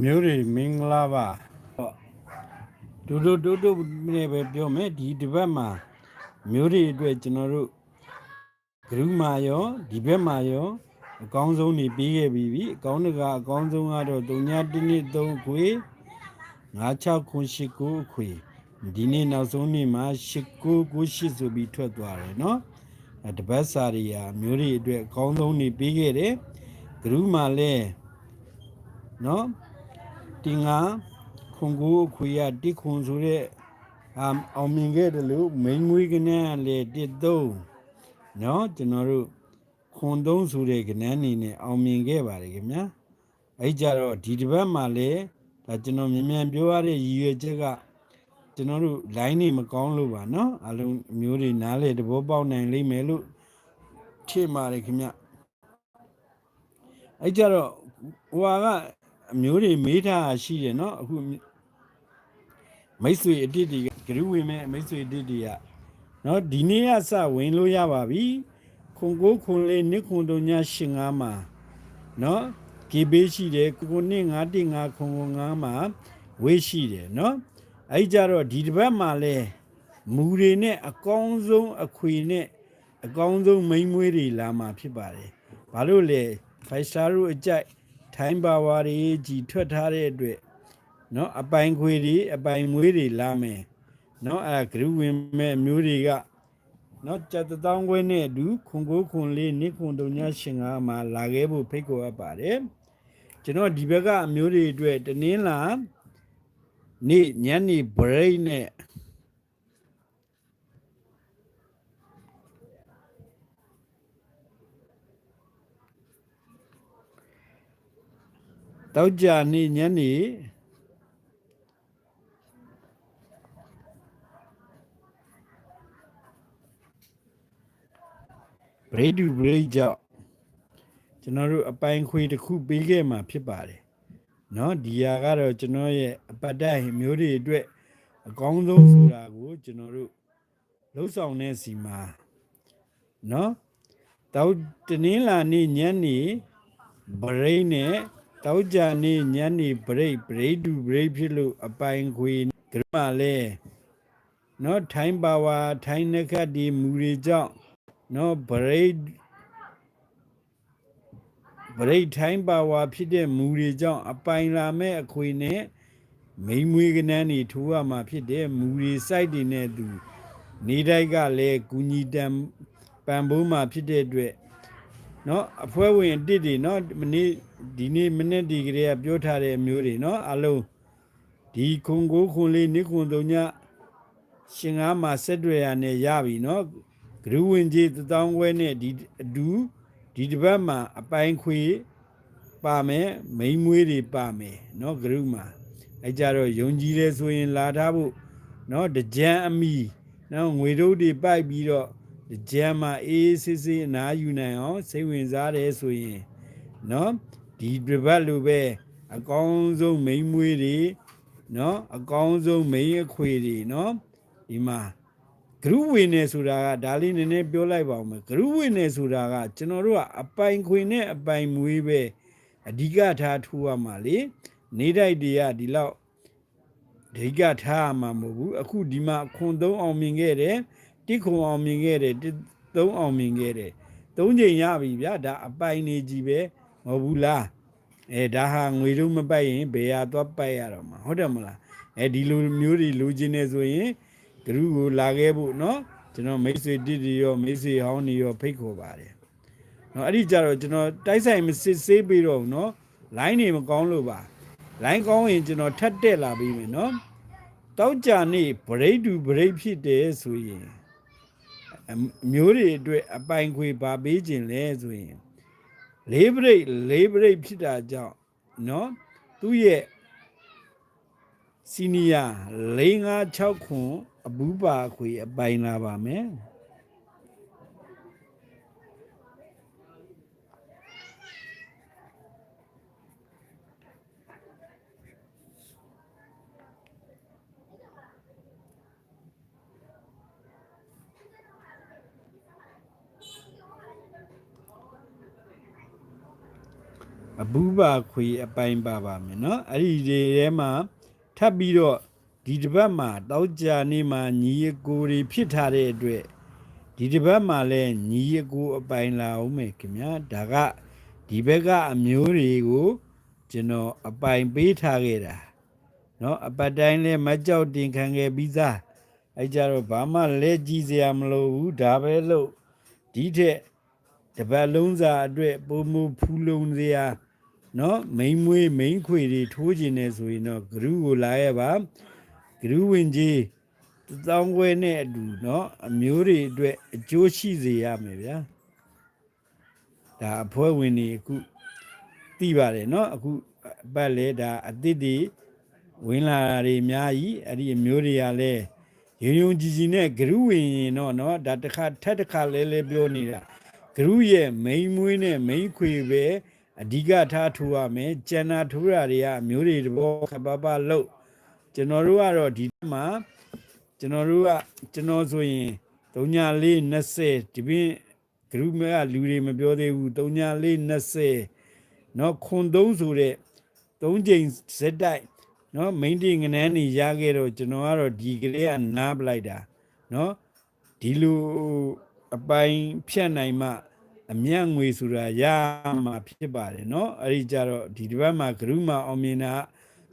မျိုးတွေမင်္ဂလာပါဒူဒူဒူဒူနဲ့ပဲပြောမယ်ဒီတစ်ပတ်မှာမျိုးတွေအတွက်ကျွန်တော်တို့ဂရုမာရောဒီဘက်မှာရောအကောင်းဆုံးနေပြီးခဲ့ပြီးပြီအကောင်းတကအကောင်းဆုံးကတော့3ည1နှစ်3ခွေ96ခွန်8ကိုခွေဒီနေ့နောက်ဆုံးနေ့မှာ8ကို9 8ဆိုပြီးထွက်သွားတယ်เนาะအဲတပတ်စာတွေဟာမျိုးတွေအတွက်အကောင်းဆုံးနေပြီးခဲ့တယ်ဂရုမာလဲเนาะ တင်ငါခွန်ကိုအခွေရတိခွန်ဆိုတဲ့အာအောင်မြင်ခဲ့တယ်လို့မိန်မွေးကနန်းလေတစ်သုံးเนาะကျွန်တော်တို့ခွန်သုံးဆိုတဲ့ကနန်းနေနဲ့အောင်မြင်ခဲ့ပါတယ်ခင်ဗျာအဲ့ကြတော့ဒီတစ်ပတ်မှာလေဒါကျွန်တော်မြန်မြန်ပြောရတဲ့ရည်ရွယ်ချက်ကကျွန်တော်တို့ line နေမကောင်းလို့ပါเนาะအလုံးမျိုးတွေနားလေတဘောပေါက်နိုင်လိမ့်မယ်လို့ထင်ပါတယ်ခင်ဗျအဲ့ကြတော့ဟိုက အမျိုးတွေမေးထားရှိတယ်နော်အခုမိတ်ဆွေအတိတ်တွေကဂရုဝင်မဲ့မိတ်ဆွေအတိတ်တွေကနော်ဒီနေ့ကစဝင်လို့ရပါပြီခွန်ကိုခွန်လေးနှစ်ခွန်တို့ညရှင်ငါမှာနော်ကေဘေးရှိတယ်ကိုကိုနှစ်ငါတိငါခွန်ခွန်ငါမှာဝေးရှိတယ်နော်အဲ့ကြတော့ဒီတစ်ပတ်မှာလဲမူတွေနဲ့အကောင်းဆုံးအခွေနဲ့အကောင်းဆုံးမိန်းမွေးတွေလာမှာဖြစ်ပါတယ်ဘာလို့လဲ5 star တို့အကြိုက် ထိုင်းပါဝါတွေကြီးထွက်ထားတဲ့အတွက်เนาะအပိုင်ခွေတွေအပိုင်မွေးတွေလာမယ်เนาะအဲဂရုဝင်မဲ့မျိုးတွေကเนาะကြက်တသောင်းခွဲနဲ့အတူခွန်ကိုခွန်လေးနိခွန်တုံညာရှင်ကမှာလာခဲ့ဖို့ဖိတ်ခေါ်အပ်ပါတယ်ကျွန်တော်ဒီဘက်ကအမျိုးတွေအတွက်တနင်္လာနေ့ညနေ break နဲ့ တောက်ကြနေ့ညနေဘရိဒူဘရိကြောင့်ကျွန်တော်တို့အပိုင်ခွေတစ်ခုပေးခဲ့မှာဖြစ်ပါတယ်เนาะဒီဟာကတော့ကျွန်တော်ရဲ့အပတ်တဟမျိုးတွေအတွက်အကောင်းဆုံးဆိုတာကိုကျွန်တော်တို့လှုပ်ဆောင်တဲ့စီမှာเนาะတောက်တနင်္လာနေ့ညနေဘရိတ်နဲ့ တောက်ကြနေညနေဘရိတ်ဘရိတ်တူဘရိတ်ဖြစ်လို့အပိုင်ခွေကရမလဲနော်ထိုင်းပါဝါထိုင်းနခတ်ဒီမူတွေကြောင့်နော်ဘရိတ်ဗရိတ်ထိုင်းပါဝါဖြစ်တဲ့မူတွေကြောင့်အပိုင်လာမဲ့အခွေနဲ့မိမွေကနန်းတွေထိုးရမှာဖြစ်တဲ့မူတွေစိုက်တွေနဲ့သူ နေတိုက်ကလည်းကုညီတံပံပိုးမှာဖြစ်တဲ့အတွက် နော်အဖွဲ့ဝင်တစ်တွေနော်မနေ့ဒီနေ့မနေ့ဒီကလေးကပြောထားတဲ့မျိုးတွေနော်အလုံးဒီခွန်ကိုခွန်လေးနိခွန်သုံးညရှင်ငါမှာဆက်တွေ့ရနဲ့ရပြီနော်ဂရုဝင်ကြီးတောင်းခွဲနဲ့ဒီအတူဒီတစ်ပတ်မှာအပိုင်းခွေပါမယ်မိန်မွေးတွေပါမယ်နော်ဂရုမှာအဲကြတော့ယုံကြည်တယ်ဆိုရင်လာထားဖို့နော်တကြံအမိနော်ငွေတို့တွေပိုက်ပြီးတော့ ကြံမှာအေးစစ်စစ်အနားယူနိုင်အောင်စိတ်ဝင်စားတယ်ဆိုရင်နော်ဒီဒီဘက်လိုပဲအကောင်းဆုံးမိန်မွေးတွေနော်အကောင်းဆုံးမိန်အခွေတွေနော်ဒီမှာဂရုဝင်နေဆိုတာကဒါလေးနည်းနည်းပြောလိုက်ပါဦးမယ်ဂရုဝင်နေဆိုတာကကျွန်တော်တို့ကအပိုင်ခွေနဲ့အပိုင်မွေးပဲအဓိကထားထိုးရမှာလေနေတိုက်တွေကဒီလောက်အဓိကထားရမှာမဟုတ်ဘူးအခုဒီမှာအခွန်သုံးအောင်မြင်ခဲ့တယ် တိခွန်အောင်မြင်ခဲ့တယ်တစ်သုံးအောင်မြင်ခဲ့တယ်သုံးချိန်ရပြီဗျာဒါအပိုင်နေကြီးပဲမဟုတ်ဘူးလားအဲဒါဟာငွေတို့မပိုက်ရင်ဘယ်ဟာသွားပိုက်ရတော့မှာဟုတ်တယ်မလားအဲဒီလိုမျိုးတွေလိုချင်နေဆိုရင် ဂရုကိုလာခဲ့ဖို့เนาะကျွန်တော်မိတ်ဆွေတိတိရောမိတ်ဆွေဟောင်းနေရောဖိတ်ခေါ်ပါတယ်เนาะအဲ့ဒီကြတော့ကျွန်တော်တိုက်ဆိုင်မစစ်ဆေးပြီးတော့เนาะ line နေမကောင်းလို့ပါ line ကောင်းရင်ကျွန်တော်ထပ်တက်လာပြီးမယ်เนาะတောက်ကြနေဗရိတ်တူဗရိတ်ဖြစ်တယ်ဆိုရင်အ မျိုးတွေအတွက်အပိုင်ခွေပါပေးခြင်းလဲဆိုရင်လေးဗရိတ်လေးဗရိတ်ဖြစ်တာကြောင့်เนาะသူ့ရဲ့စီနီယာ၄၅6ခွန်အဘူးပါခွေအပိုင်လာပါမယ် အဘူးပါခွေအပိုင်းပါပါမယ်เนาะအဲ့ဒီတွေထဲမှာထပ်ပြီးတော့ဒီတစ်ပတ်မှာတောက်ကြနေမှာညီအကိုတွေဖြစ်ထားတဲ့အတွက်ဒီတစ်ပတ်မှာလည်းညီအကိုအပိုင်လာအောင်မယ်ခင်ဗျာဒါကဒီဘက်ကအမျိုးတွေကိုကျွန်တော်အပိုင်ပေးထားခဲ့တာเนาะအပတ်တိုင်းလည်းမကြောက်တင်ခံခဲ့ပြီးသားအဲကြတော့ဘာမှလဲကြည့်စရာမလိုဘူးဒါပဲလို့ဒီထက် ပတ်လုံးစာအတွက်ပုံမူဖူးလုံးစရာနော်မိန်မွေးမိန်ခွေတွေထိုးကျင်နေဆိုရင်တော့ဂရုကိုလာရပါဂရုဝင်ကြီးတောင်းခွဲနဲ့အတူနော်အမျိုးတွေအတွက်အကျိုးရှိစေရမယ်ဗျာဒါအဖွဲဝင်တွေအခုသိပါတယ်နော်အခုအပတ်လေဒါအသစ်တွေဝင်လာတာတွေအများကြီးအဲ့ဒီအမျိုးတွေကလည်းရုံရုံကြည်ကြည်နဲ့ဂရုဝင်ရင်တော့နော်ဒါတစ်ခါထက်တစ်ခါလဲလဲပြောနေတာ ဂရုရဲ့မိန်မွေးနဲ့မိန်ခွေပဲအဓိကထားထိုးရမယ်ကျန်တာထိုးတာတွေကအမျိုးတွေတဘောခပပလို့ကျွန်တော်တို့ကတော့ဒီမှာကျွန်တော်တို့ကကျွန်တော်ဆိုရင်3420ဒီပြင်ဂရုမဲကလူတွေမပြောသေးဘူး3420เนาะခွန်သုံးဆိုတဲ့သုံးချိန်ဇက်တိုက်เนาะမိန်တင်ငနန်းနေရခဲ့တော့ကျွန်တော်ကတော့ဒီကလေးကနားပလိုက်တာเนาะဒီလို အပိုင်ဖြတ်နိုင်မှအမြတ်ငွေဆိုတာရမှာဖြစ်ပါတယ်เนาะအဲ့ဒီကြတော့ဒီတစ်ပတ်မှာဂရုမအောင်မြင်တာ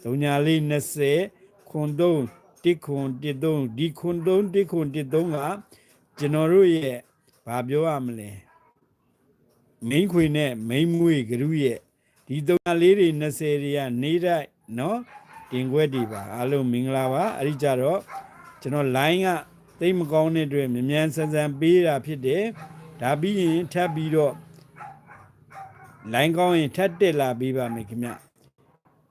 3920ခွန်သုံးတစ်ခွန်တစ်သုံးဒီခွန်သုံးတစ်ခွန်တစ်သုံးကကျွန်တော်တို့ရဲ့ဘာပြောရမလဲမိန်းခွေနဲ့မိန်းမွေဂရုရဲ့ဒီသုံးလေးတွေ20တွေကနေတိုက်เนาะတင်ခွက်တွေပါအားလုံးမင်္ဂလာပါအဲ့ဒီကြတော့ကျွန်တော် line က သိမ့်မကောင်းတဲ့အတွက်မြ мян ဆန်းဆန်းပေးတာဖြစ်တယ်ဒါပြီးရင်ထပ်ပြီးတော့ line ကောင်းရင်ထပ်တက်လာပေးပါမယ်ခင်ဗျ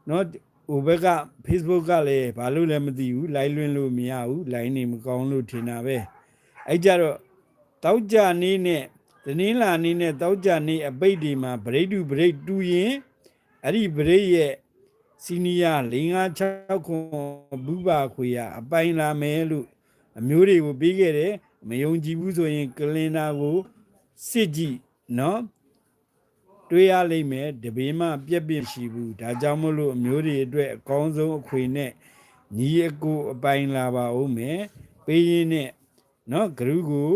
เนาะဟိုဘက်က Facebook ကလည်းဘာလို့လဲမသိဘူး line လွှင့်လို့မရဘူး line နေမကောင်းလို့ထင်တာပဲအဲ့ကြတော့တောက်ကြနေနဲ့တနင်္လာနေ့နဲ့တောက်ကြနေအပိတ်ဒီမှာဗရိတ်တူဗရိတ်တူရင်အဲ့ဒီဗရိတ်ရဲ့စီနီယာ556ခွန်ဘူပါခွေရအပိုင်လာမယ်လို့ အမျိုးတွေကိုပြီးခဲ့တယ်မယုံကြည်ဘူးဆိုရင်ကလင်နာကိုစစ်ကြည့်နော်တွေးရလိမ့်မယ်တပင်းမှပြက်ပြက်ရှိဘူးဒါကြောင့်မလို့အမျိုးတွေအတွက်အကောင်းဆုံးအခွေနဲ့ညီအကိုအပိုင်လာပါဦးမယ်ပေးရင်းနဲ့နော်ဂရုကို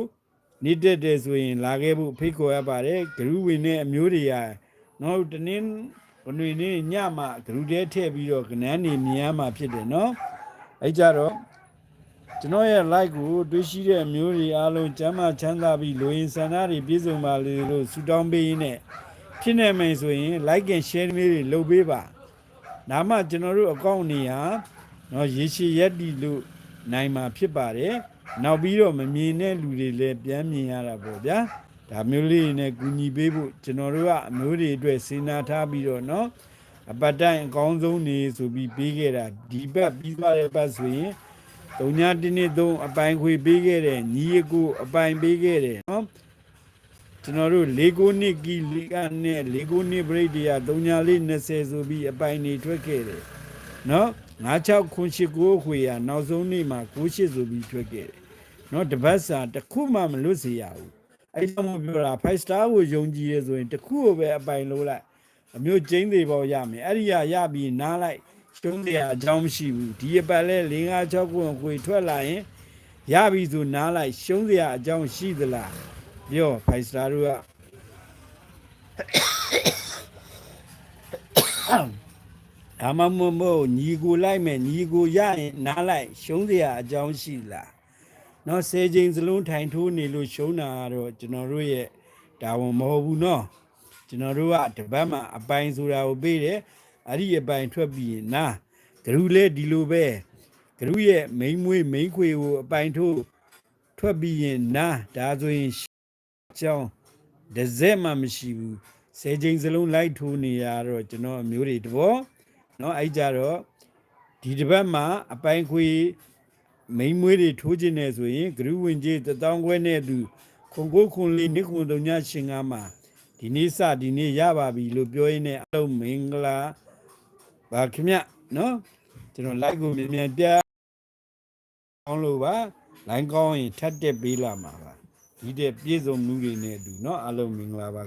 နေတက်တယ်ဆိုရင် လာခဲ့ဖို့ဖိတ်ခေါ်ရပါတယ်ဂရုဝင်နဲ့အမျိုးတွေကနော်တနင်းဘနွေနေ့ညမှာဂရုတဲထည့်ပြီးတော့ကနန်းနေမြင်ရမှာဖြစ်တယ်နော်အဲ့ကြတော့ ကျွန်တော်ရဲ့ like ကိုတွေးရှိတဲ့မျိုးတွေအားလုံးကျမ်းမာချမ်းသာပြီးလူရင်းဆန္ဒတွေပြည့်စုံပါလေလို့ဆုတောင်းပေးရင်းနဲ့ဖြစ်နေမယ်ဆိုရင် like and share မျိုးတွေလုပ်ပေးပါနာမကျွန်တော်တို့အကောင့်နေဟာနော်ရေရှည်ရက်တီလို့နိုင်မှာဖြစ်ပါတယ်နောက်ပြီးတော့မမြင်တဲ့လူတွေလည်းပြန်မြင်ရတာပေါ့ဗျာဒါမျိုးလေးနဲ့ကူညီပေးဖို့ကျွန်တော်တို့ကအမျိုးတွေအတွက်စေနာထားပြီးတော့နော်အပတ်တိုင်းအကောင်းဆုံးနေဆိုပြီးပေးခဲ့တာဒီဘက်ပြီးသွားတဲ့ဘက်ဆိုရင် ၃ညတနေ့သုံးအပိုင်ခွေပေးခဲ့တယ်ညီအကိုအပိုင်ပေးခဲ့တယ်နော်ကျွန်တော်တို့၄ကိုနှစ်ကီလီကနဲ့၄ကိုနှစ်ပြိတ္တရာ၃ညာလေး20ဆိုပြီးအပိုင်နေထွက်ခဲ့တယ်နော်96ခွန်ရှိကိုခွေရနောက်ဆုံးနေ့မှာ98ဆိုပြီးထွက်ခဲ့တယ်နော်တပတ်စာတစ်ခုမှမလွတ်စေရဘူးအဲကြောင့်မို့ပြောတာ5 star ကိုယုံကြည်ရဆိုရင်တစ်ခုကိုပဲအပိုင်လို့လိုက်အမျိုးကျင်းသေးပေါ်ရမယ်အဲ့ဒီရရပြီးနားလိုက် ရှုံးစရာအကြောင်းမရှိဘူးဒီအပတ်လဲ၄၅6ခုကိုထွက်လာရင်ရပြီဆိုနားလိုက်ရှုံးစရာအကြောင်းရှိသလားပြော5 star တို့ကအမမမို့ညီကိုလိုက်မယ်ညီကိုရရင်နားလိုက်ရှုံးစရာအကြောင်းရှိလားเนาะဆယ်ချိန်စလုံးထိုင်ထိုးနေလို့ရှုံးတာကတော့ကျွန်တော်တို့ရဲ့ဒါဝန်မဟုတ်ဘူးเนาะကျွန်တော်တို့ကတပတ်မှအပိုင်ဆိုတာကိုပေးတယ် အဲ့ဒီအပိုင်ထွက်ပြီးရင်နာဂရုလဲဒီလိုပဲဂရုရဲ့မိန်မွေးမိန်ခွေကိုအပိုင်ထိုးထွက်ပြီးရင်နာဒါဆိုရင်အကြောင်းဒဇက်မှမရှိဘူးဆယ်ချိန်စလုံးလိုက်ထိုးနေရတော့ကျွန်တော်အမျိုးတွေတဘောเนาะအဲ့ကြတော့ဒီတစ်ပတ်မှာအပိုင်ခွေမိန်မွေးတွေထိုးခြင်းနေဆိုရင်ဂရုဝင်ကြီးတထောင်ခွဲနဲ့သူခွန်ကိုခွန်လေးနိခွန်တုံညရှင်ကားမှာဒီနေ့စဒီနေ့ရပါပြီလို့ပြောရင်းနဲ့အလုံးမင်္ဂလာ ပါခင်ဗျနော်ကျွန်တော် like ကိုမြန်မြန်ပြအောင်လို့ပါ line ကောင်းရင်ထပ်တက်ပေးလာမှာပါဒီတဲ့ပြည့်စုံမှုတွေနဲ့အတူနော်အားလုံးမင်္ဂလာပါ